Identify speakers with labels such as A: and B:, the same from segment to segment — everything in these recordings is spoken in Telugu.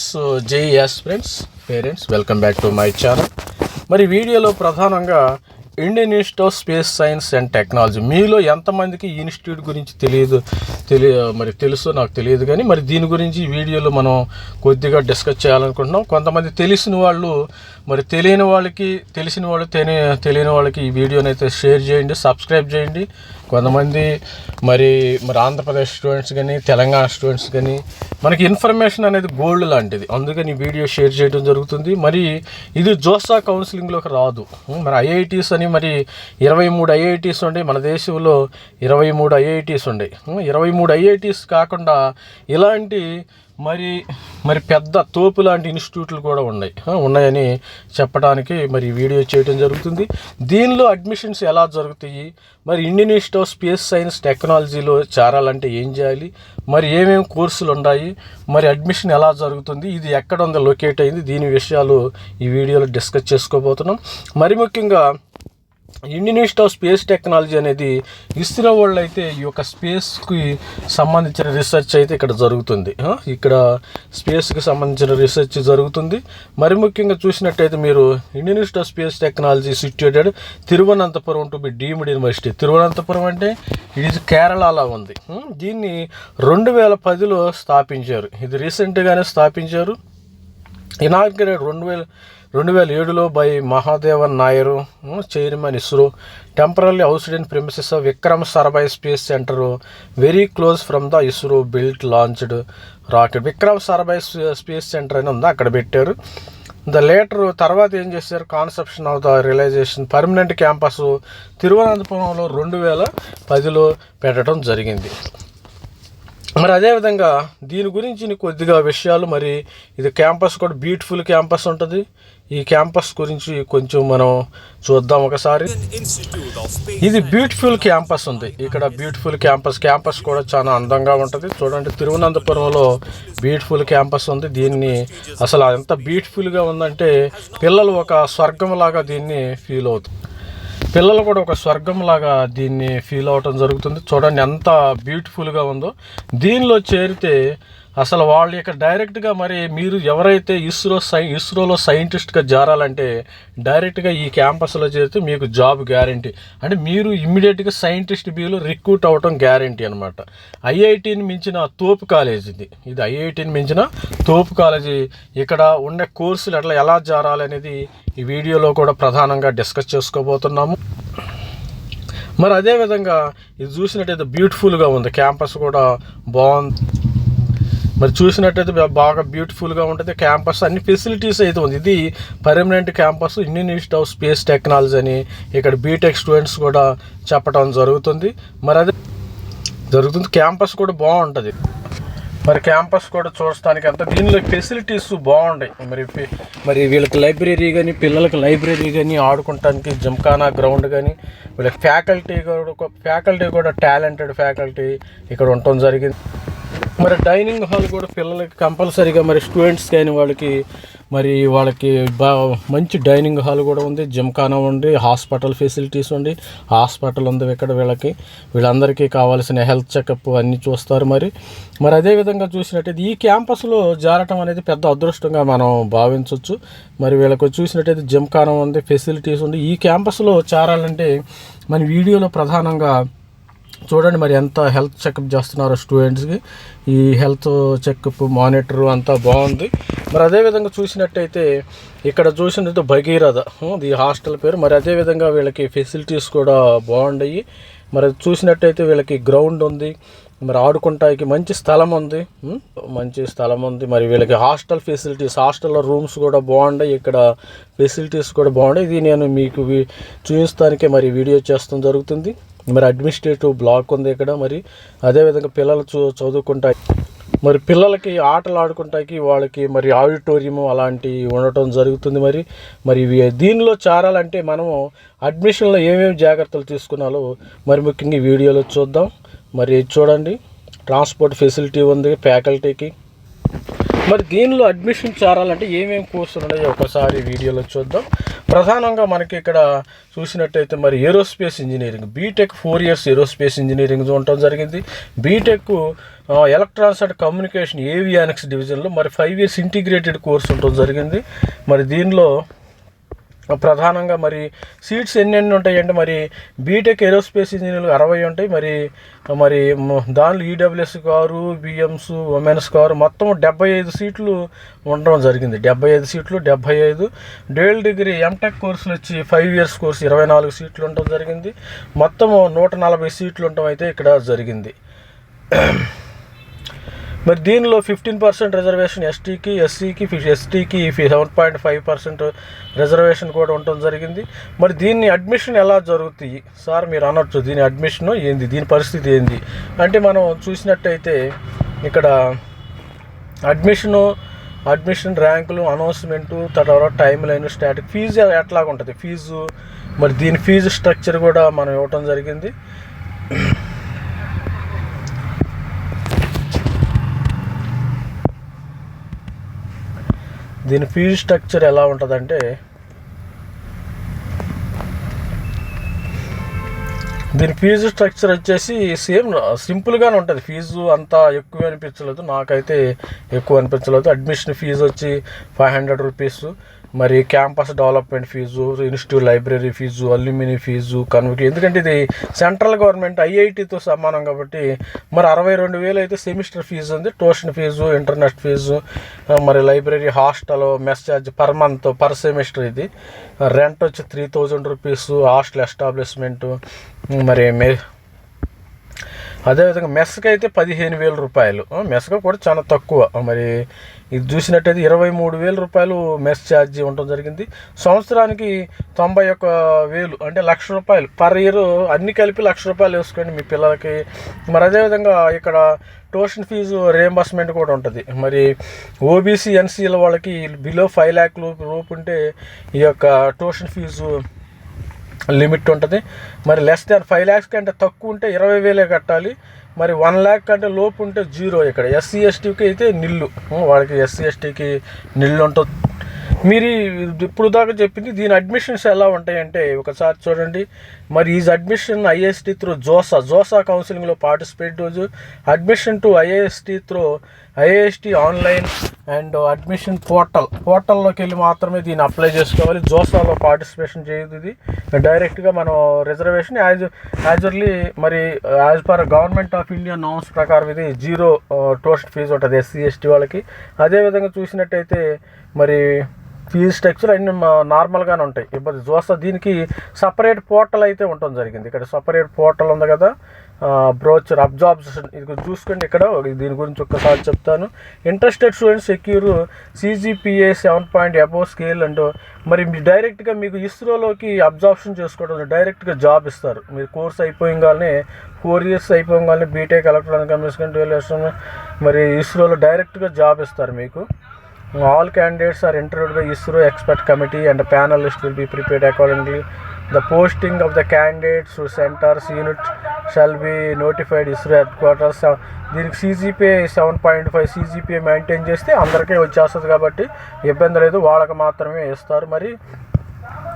A: So JEE's friends parents welcome back to my channel. మరి వీడియోలో ప్రధానంగా Indian Institute of Space Science and Technology. మీలో ఎంతమందికి ఈ ఇన్స్టిట్యూట్ గురించి తెలియదు తెలియ మరి తెలుసు నాకు తెలియదు కానీ మరి దీని గురించి వీడియోలో మనం కొద్దిగా డిస్కస్ చేయాలనుకుంటున్నాం. కొంతమంది తెలిసిన వాళ్ళు మరి తెలియని వాళ్ళకి తెలిసిన వాళ్ళు తెలియ తెలియని వాళ్ళకి ఈ వీడియోని అయితే షేర్ చేయండి సబ్స్క్రైబ్ చేయండి. కొంతమంది మరి మరి ఆంధ్రప్రదేశ్ స్టూడెంట్స్ కానీ తెలంగాణ స్టూడెంట్స్ కానీ మనకి ఇన్ఫర్మేషన్ అనేది గోల్డ్ లాంటిది. అందుకని ఈ వీడియో షేర్ చేయడం జరుగుతుంది. మరి ఇది జోసా కౌన్సిలింగ్లోకి రాదు. మరి ఐఐటీస్ అని మరి ఇరవై మూడు ఐఐటీస్ ఉండే మన దేశంలో ఇరవై మూడు ఐఐటీస్ ఉండే. ఇరవై మూడు ఐఐటీస్ కాకుండా ఇలాంటి మరి మరి పెద్ద తోపు లాంటి ఇన్స్టిట్యూట్లు కూడా ఉన్నాయి. ఉన్నాయని చెప్పడానికి మరి వీడియో చేయడం జరుగుతుంది. దీనిలో అడ్మిషన్స్ ఎలా జరుగుతాయి? మరి Indian institute of space science టెక్నాలజీలో చేరాలంటే ఏం చేయాలి? మరి ఏమేమి కోర్సులు ఉన్నాయి? మరి అడ్మిషన్ ఎలా జరుగుతుంది? ఇది ఎక్కడ ఉందో? లొకేట్ అయింది? దీని విషయాలు ఈ వీడియోలో డిస్కస్ చేసుకోబోతున్నాం. మరి ముఖ్యంగా Indian institute of space technology అనేది ఇస్రో వాళ్ళు అయితే ఈ యొక్క స్పేస్కి సంబంధించిన రీసెర్చ్ అయితే ఇక్కడ జరుగుతుంది. ఇక్కడ స్పేస్కి సంబంధించిన రీసెర్చ్ జరుగుతుంది. మరి ముఖ్యంగా చూసినట్టయితే మీరు Indian institute of space technology situated Thiruvananthapuram to be deemed university Thiruvananthapuram అంటే ఇది కేరళలో ఉంది. దీన్ని రెండు వేల పదిలో స్థాపించారు. ఇది రీసెంట్గానే స్థాపించారు. ఇనాగ్రేట్ రెండు వేల రెండు వేల ఏడులో by Mahadevan Nair chairman ISRO temporary housed in premises Vikram Sarabhai space centre very close from the ISRO built launched rocket. Vikram Sarabhai space centre అని ఉంది అక్కడ పెట్టారు. ద లేటర్ తర్వాత ఏం చేశారు? Conception of the realisation permanent campus తిరువనంతపురంలో రెండు వేల పదిలో పెట్టడం జరిగింది. మరి అదేవిధంగా దీని గురించి కొద్దిగా విషయాలు మరి ఇది క్యాంపస్ కూడా బ్యూటిఫుల్ క్యాంపస్ ఉంటుంది. ఈ క్యాంపస్ గురించి కొంచెం మనం చూద్దాం ఒకసారి. ఇది బ్యూటిఫుల్ క్యాంపస్ ఉంది. ఇక్కడ బ్యూటిఫుల్ క్యాంపస్ క్యాంపస్ కూడా చాలా అందంగా ఉంటుంది. చూడండి తిరువనంతపురంలో బ్యూటిఫుల్ క్యాంపస్ ఉంది. దీన్ని అసలు ఎంత బ్యూటిఫుల్గా ఉందంటే పిల్లలు ఒక స్వర్గంలాగా దీన్ని ఫీల్ అవుతుంది పిల్లలు కూడా ఒక స్వర్గంలాగా దీన్ని ఫీల్ అవటం జరుగుతుంది. చూడండి ఎంత బ్యూటిఫుల్గా ఉందో. దీనిలో చేరితే అసలు వాళ్ళు యొక్క డైరెక్ట్గా మరి మీరు ఎవరైతే ఇస్రో సై ఇస్రోలో సైంటిస్ట్గా జారాలంటే డైరెక్ట్గా ఈ క్యాంపస్లో చేరితే మీకు జాబ్ గ్యారంటీ అంటే మీరు ఇమ్మీడియట్గా సైంటిస్ట్ బీలో రిక్రూట్ అవ్వటం గ్యారంటీ అనమాట ఐఐటిని మించిన తోపు కాలేజ్ ఇది. ఇది ఐఐటిని మించిన తోపు కాలేజీ ఇక్కడ ఉండే కోర్సులు ఎట్లా ఎలా జారాలి అనేది ఈ వీడియోలో కూడా ప్రధానంగా డిస్కస్ చేసుకోబోతున్నాము. మరి అదేవిధంగా ఇది చూసినట్టయితే బ్యూటిఫుల్గా ఉంది. క్యాంపస్ కూడా బాగుంది. మరి చూసినట్టయితే బాగా బ్యూటిఫుల్గా ఉంటుంది. క్యాంపస్ అన్ని ఫెసిలిటీస్ అయితే ఉంది. ఇది permanent campus Indian institute of space technology అని ఇక్కడ బీటెక్ స్టూడెంట్స్ కూడా చెప్పడం జరుగుతుంది. మరి అది జరుగుతుంది. క్యాంపస్ కూడా బాగుంటుంది. మరి క్యాంపస్ కూడా చూడటానికి అంత దీనిలో ఫెసిలిటీస్ బాగుంటాయి మరి మరి వీళ్ళకి లైబ్రరీ కానీ పిల్లలకి లైబ్రరీ కానీ ఆడుకోవటానికి జిమ్ఖానా గ్రౌండ్ కానీ వీళ్ళకి ఫ్యాకల్టీ కూడా ఫ్యాకల్టీ కూడా టాలెంటెడ్ ఫ్యాకల్టీ ఇక్కడ ఉండటం జరిగింది. మరి డైనింగ్ హాల్ కూడా పిల్లలకి కంపల్సరీగా మరి స్టూడెంట్స్ కానీ వాళ్ళకి మరి వాళ్ళకి బా మంచి డైనింగ్ హాల్ కూడా ఉంది. జిమ్ఖానా ఉంది హాస్పిటల్ ఫెసిలిటీస్ ఉంది. హాస్పిటల్ ఉంది ఇక్కడ వీళ్ళకి. వీళ్ళందరికీ కావాల్సిన హెల్త్ చెకప్ అన్నీ చూస్తారు మరి. మరి అదేవిధంగా చూసినట్టయితే ఈ క్యాంపస్లో జారటం అనేది పెద్ద అదృష్టంగా మనం భావించవచ్చు మరి వీళ్ళకి చూసినట్టయితే జిమ్ఖానా ఉంది ఫెసిలిటీస్ ఉంది. ఈ క్యాంపస్లో చేరాలంటే మన వీడియోలో ప్రధానంగా చూడండి మరి ఎంత హెల్త్ చెకప్ చేస్తున్నారో స్టూడెంట్స్కి. ఈ హెల్త్ చెకప్ మానిటర్ అంతా బాగుంది. మరి అదేవిధంగా చూసినట్టయితే ఇక్కడ చూసినట్టు భగీరథ ఇది హాస్టల్ పేరు. మరి అదేవిధంగా వీళ్ళకి ఫెసిలిటీస్ కూడా బాగుండయి. మరి చూసినట్టయితే వీళ్ళకి గ్రౌండ్ ఉంది. మరి ఆడుకుంటానికి మంచి స్థలం ఉంది. మంచి స్థలం ఉంది. మరి వీళ్ళకి హాస్టల్ ఫెసిలిటీస్ హాస్టల్లో రూమ్స్ కూడా బాగున్నాయి ఇక్కడ ఫెసిలిటీస్ కూడా బాగుంటాయి ఇది నేను మీకు వి- మరి వీడియో చేస్తాం జరుగుతుంది. మరి అడ్మినిస్ట్రేటివ్ బ్లాక్ ఉంది ఇక్కడ మరి అదేవిధంగా పిల్లలు చూ చదువుకుంటాయి. మరి పిల్లలకి ఆటలు ఆడుకుంటాకి వాళ్ళకి మరి ఆడిటోరియం అలాంటివి ఉండటం జరుగుతుంది మరి. మరి ఇవి దీనిలో చేరాలంటే మనము అడ్మిషన్లో ఏమేమి జాగ్రత్తలు తీసుకున్నాలో మరి ముఖ్యంగా ఈ వీడియోలో చూద్దాం. మరి చూడండి. ట్రాన్స్పోర్ట్ ఫెసిలిటీ ఉంది ఫ్యాకల్టీకి. మరి దీనిలో అడ్మిషన్ చేరాలంటే ఏమేమి కోర్సులు ఉన్నాయో? ఒకసారి వీడియోలో చూద్దాం. ప్రధానంగా మనకి ఇక్కడ చూసినట్టయితే మరి aerospace engineering B Tech four years aerospace engineering ఉండటం జరిగింది. B Tech electronics and communication avionics డివిజన్లో మరి ఫైవ్ ఇయర్స్ ఇంటిగ్రేటెడ్ కోర్స్ ఉండటం జరిగింది. మరి దీనిలో ప్రధానంగా మరి సీట్స్ ఎన్నెన్ని ఉంటాయంటే మరి బీటెక్ ఏరోస్పేస్ ఇంజనీర్లు అరవై ఉంటాయి. మరి మరి దానిలో ఈడబ్ల్యూఎస్ కారు బిఎంస్ ఉమెన్స్ కారు మొత్తం డెబ్బై ఐదు సీట్లు ఉండడం జరిగింది. డెబ్బై ఐదు సీట్లు డెబ్బై ఐదు. డ్యూయల్ డిగ్రీ ఎంటెక్ కోర్సులు వచ్చి ఫైవ్ ఇయర్స్ కోర్స్ ఇరవై నాలుగు సీట్లు ఉండడం జరిగింది. మొత్తం నూట నలభై సీట్లు ఉండటం అయితే ఇక్కడ జరిగింది. మరి దీనిలో ఫిఫ్టీన్ పర్సెంట్ రిజర్వేషన్ ఎస్టీకి ఎస్సీకి ఎస్టీకి seven point five percent reservation కూడా ఉండటం జరిగింది. మరి దీన్ని అడ్మిషన్ ఎలా జరుగుతాయి? సార్ మీరు అనొచ్చు దీని అడ్మిషన్ ఏంది? దీని పరిస్థితి ఏంది? అంటే మనం చూసినట్టయితే ఇక్కడ అడ్మిషను అడ్మిషన్ ర్యాంకులు అనౌన్స్మెంటు తర్వాత టైం లైన్ స్టాటిక్ ఫీజు ఎట్లాగుంటుంది? ఫీజు మరి దీని ఫీజు స్ట్రక్చర్ కూడా మనం ఇవ్వటం జరిగింది. దీని ఫీజు స్ట్రక్చర్ ఎలా ఉంటుందంటే దీని ఫీజు స్ట్రక్చర్ వచ్చేసి సేమ్ సింపుల్గానే ఉంటుంది. ఫీజు అంత ఎక్కువ అనిపించలేదు. నాకైతే ఎక్కువ అనిపించలేదు. అడ్మిషన్ ఫీజు వచ్చి ఫైవ్ హండ్రెడ్ రూపీస్. మరి campus development fee institute library fee alumni fee convent ఎందుకంటే ఇది సెంట్రల్ గవర్నమెంట్ ఐఐటితో సమానం కాబట్టి మరి అరవై రెండు వేలు అయితే సెమిస్టర్ ఫీజు ఉంది. ట్యూషన్ ఫీజు ఇంటర్నెట్ ఫీజు మరి library hostel mess charge per month per semester ఇది. రెంట్ వచ్చి three thousand rupees hostel establishment మరి మే అదేవిధంగా మెస్కి అయితే పదిహేను వేల రూపాయలు. ఆ, మెస్గా కూడా చాలా తక్కువ. మరి ఇది చూసినట్టయితే ఇరవై మూడు వేల రూపాయలు మెస్ ఛార్జీ ఉండటం జరిగింది. సంవత్సరానికి తొంభై ఒక్క వేలు అంటే లక్ష రూపాయలు. పర్ ఇయర్ అన్ని కలిపి లక్ష రూపాయలు వేసుకోండి మీ పిల్లలకి. మరి అదేవిధంగా ఇక్కడ ట్యూషన్ ఫీజు రియంబర్స్మెంట్ కూడా ఉంటుంది. మరి ఓబీసీ ఎన్సీల వాళ్ళకి బిలో ఫైవ్ ల్యాక్ రూపు లోపు ఉంటే ఈ యొక్క ట్యూషన్ ఫీజు లిమిట్ ఉంటుంది. మరి లెస్ దాన్ ఫైవ్ ల్యాక్స్ కంటే తక్కువ ఉంటే ఇరవై వేలే కట్టాలి. మరి వన్ ల్యాక్ కంటే లోపు ఉంటే జీరో ఇక్కడ. ఎస్సీ ఎస్టీకి అయితే నిల్లు. వాళ్ళకి ఎస్సీ ఎస్టీకి నిల్లు ఉంటుంది. మీరు ఇప్పుడు దాకా చెప్పింది దీని అడ్మిషన్స్ ఎలా ఉంటాయంటే ఒకసారి చూడండి. మరి is admission IST through JoSAA JoSAA కౌన్సిలింగ్లో పార్టిసిపేట్ రోజు. Admission to IAST through IAST online and admission portal. పోర్టల్లోకి వెళ్ళి మాత్రమే దీన్ని అప్లై చేసుకోవాలి. జోసాలో పార్టిసిపేషన్ చేయదు ఇది. డైరెక్ట్గా మనం రిజర్వేషన్ యాజ్ యాజర్లీ మరి as per government of India norms ప్రకారం ఇది జీరో టోస్ట్ ఫీజు ఉంటుంది ఎస్సీ ఎస్టీ వాళ్ళకి. అదేవిధంగా చూసినట్టయితే మరి ఫీజు స్ట్రక్చర్ అన్ని నార్మల్గానే ఉంటాయి. ఇబ్బంది చూస్తే దీనికి సపరేట్ పోర్టల్ అయితే ఉండటం జరిగింది. ఇక్కడ సపరేట్ పోర్టల్ ఉంది కదా బ్రోచర్ అబ్జార్బ్షన్ ఇది చూసుకోండి ఇక్కడ. దీని గురించి ఒక్కసారి చెప్తాను. Interested students secure CGPA seven point above scale అంటూ మరి మీ డైరెక్ట్గా మీకు ఇస్రోలోకి అబ్జార్ప్షన్ చేసుకోవడం డైరెక్ట్గా జాబ్ ఇస్తారు. మీరు కోర్స్ అయిపోయింగానే ఫోర్ ఇయర్స్ అయిపోగానే బీటెక్ ఎలక్ట్రానిక్ కమ్యూనికేషన్ డ్యూయలేషన్ మరి ఇస్రోలో డైరెక్ట్గా జాబ్ ఇస్తారు మీకు. All candidates are interviewed by ISRO expert committee and panellist will be prepared accordingly the posting of the candidates centres unit shall be notified ISRO headquarters దీనికి CGPA seven point five CGPA maintain చేస్తే అందరికీ వచ్చేస్తుంది కాబట్టి ఇబ్బంది లేదు. వాళ్ళకి మాత్రమే ఇస్తారు. మరి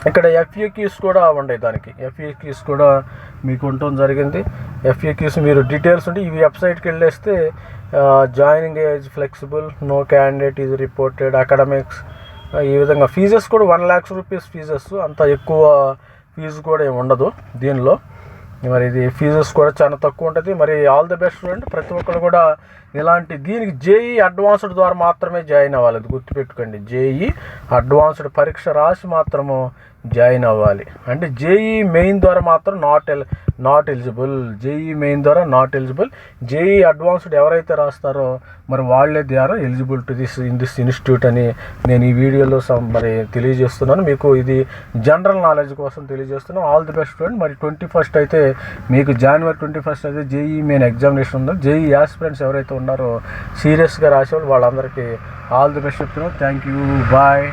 A: ఇక్కడ ఎఫ్ఏక్యూస్ కూడా ఉన్నాయి దానికి. ఎఫ్ఏక్యూస్ కూడా మీకు ఉండటం జరిగింది. ఎఫ్ఏక్యూస్ మీరు డీటెయిల్స్ ఉంటే ఈ వెబ్సైట్కి వెళ్ళేస్తే joining age flexible no candidate is reported academics ఈ విధంగా ఫీజెస్ కూడా వన్ ల్యాక్స్ రూపీస్ ఫీజెస్ అంత ఎక్కువ ఫీజు కూడా ఏమి ఉండదు దీనిలో. మరి ఇది ఫీజెస్ కూడా చాలా తక్కువ ఉంటుంది. మరి ఆల్ ది బెస్ట్ స్టూడెంట్ ప్రతి ఒక్కరు కూడా ఇలాంటి దీనికి జేఈ అడ్వాన్స్డ్ ద్వారా మాత్రమే జాయిన్ అవ్వాలి. అది గుర్తుపెట్టుకోండి జేఈ అడ్వాన్స్డ్ పరీక్ష రాసి మాత్రము జాయిన్ అవ్వాలి. అంటే జేఈ మెయిన్ ద్వారా మాత్రం not L not eligible JEE main ద్వారా నాట్ ఎలిజిబుల్ జేఈ అడ్వాన్స్డ్ ఎవరైతే రాస్తారో మరి వాళ్ళే they are eligible to this in this institute అని నేను ఈ వీడియోలో మరి తెలియజేస్తున్నాను. మీకు ఇది జనరల్ నాలెడ్జ్ కోసం తెలియజేస్తున్నాను. ఆల్ ది బెస్ట్ స్టూడెంట్ మరి ట్వంటీ ఫస్ట్ అయితే మీకు జనవరి ట్వంటీ ఫస్ట్ అయితే జేఈ మెయిన్ ఎగ్జామినేషన్ ఉందో? జేఈ యాస్పిరెంట్స్ ఎవరైతే ఉన్నారో సీరియస్గా రాసేవాళ్ళు వాళ్ళందరికీ ఆల్ ది బెస్ట్ చెప్తున్నాను. Thank you bye